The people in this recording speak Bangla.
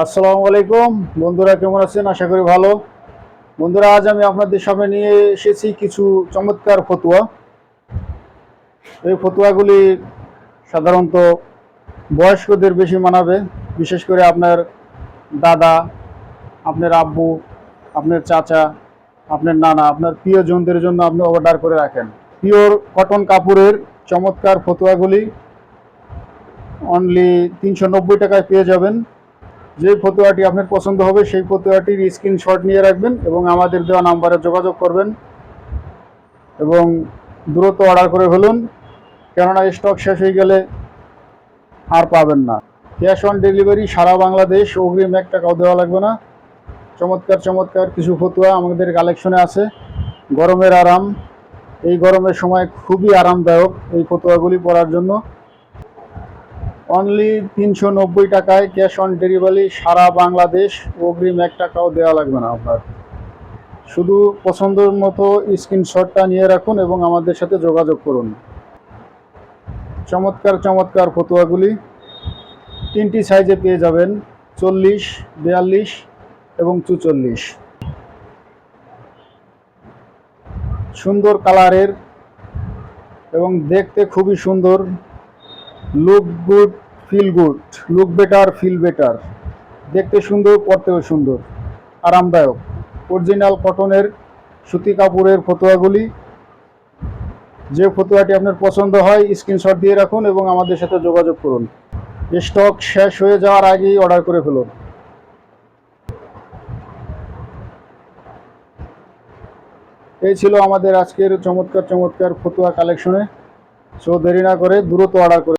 আসসালামু আলাইকুম। বন্ধুরা কেমন আছেন? আশা করি ভালো। বন্ধুরা, আজ আমি আপনাদের সামনে নিয়ে এসেছি কিছু চমৎকার ফতুয়া। এই ফতুয়াগুলি সাধারণত বয়স্কদের বেশি মানাবে। বিশেষ করে আপনার দাদা, আপনার আব্বু, আপনার চাচা, আপনার নানা, আপনার প্রিয়জনদের জন্য আপনি অর্ডার করে রাখেন। পিওর কটন কাপড়ের চমৎকার ফতুয়াগুলি। অনলি তিনশো নব্বই টাকায় পেয়ে যাবেন। যে ফতুয়াটি আপনার পছন্দ হবে, সেই ফতুয়াটির স্ক্রিনশট নিয়ে রাখবেন এবং আমাদের দেওয়া নাম্বারে যোগাযোগ করবেন এবং দ্রুত অর্ডার করে ফেলুন। কেননা স্টক শেষ হয়ে গেলে আর পাবেন না। ক্যাশ অন ডেলিভারি সারা বাংলাদেশ, অগ্রিম এক টাকাও দেওয়া লাগবে না। চমৎকার চমৎকার কিছু ফতুয়া আমাদের কালেকশনে আছে। গরমের আরাম। এই গরমের সময় খুবই আরামদায়ক এই ফতুয়াগুলি পরার জন্য। অনলি তিনশো নব্বই টাকায় ক্যাশ অন ডেলিভারি সারা বাংলাদেশ অগ্রিম এক টাকাও দেওয়া লাগবে না আপনার। শুধু পছন্দের মতো স্ক্রিনশটটা নিয়ে রাখুন এবং আমাদের সাথে যোগাযোগ করুন। চমৎকার চমৎকার ফতুয়াগুলি। তিনটি সাইজে পেয়ে যাবেন, চল্লিশ, বিয়াল্লিশ এবং চুচল্লিশ। সুন্দর কালারের এবং দেখতে খুবই সুন্দর। Look good feel good look better feel better দেখতে সুন্দর, পড়তেও সুন্দর। আরামদায়ক। অরিজিনাল কটনের সুতি কাপড়ের ফতুয়াগুলি। যে ফতুয়াটি আপনার পছন্দ হয় স্ক্রিনশট দিয়ে রাখুন এবং আমাদের সাথে যোগাযোগ করুন। স্টক শেষ হয়ে যাওয়ার আগেই অর্ডার করে ফেলুন। এই ছিল আমাদের আজকের চমৎকার চমৎকার ফতুয়া কালেকশনে সো দেরি না করে দ্রুত অর্ডার করে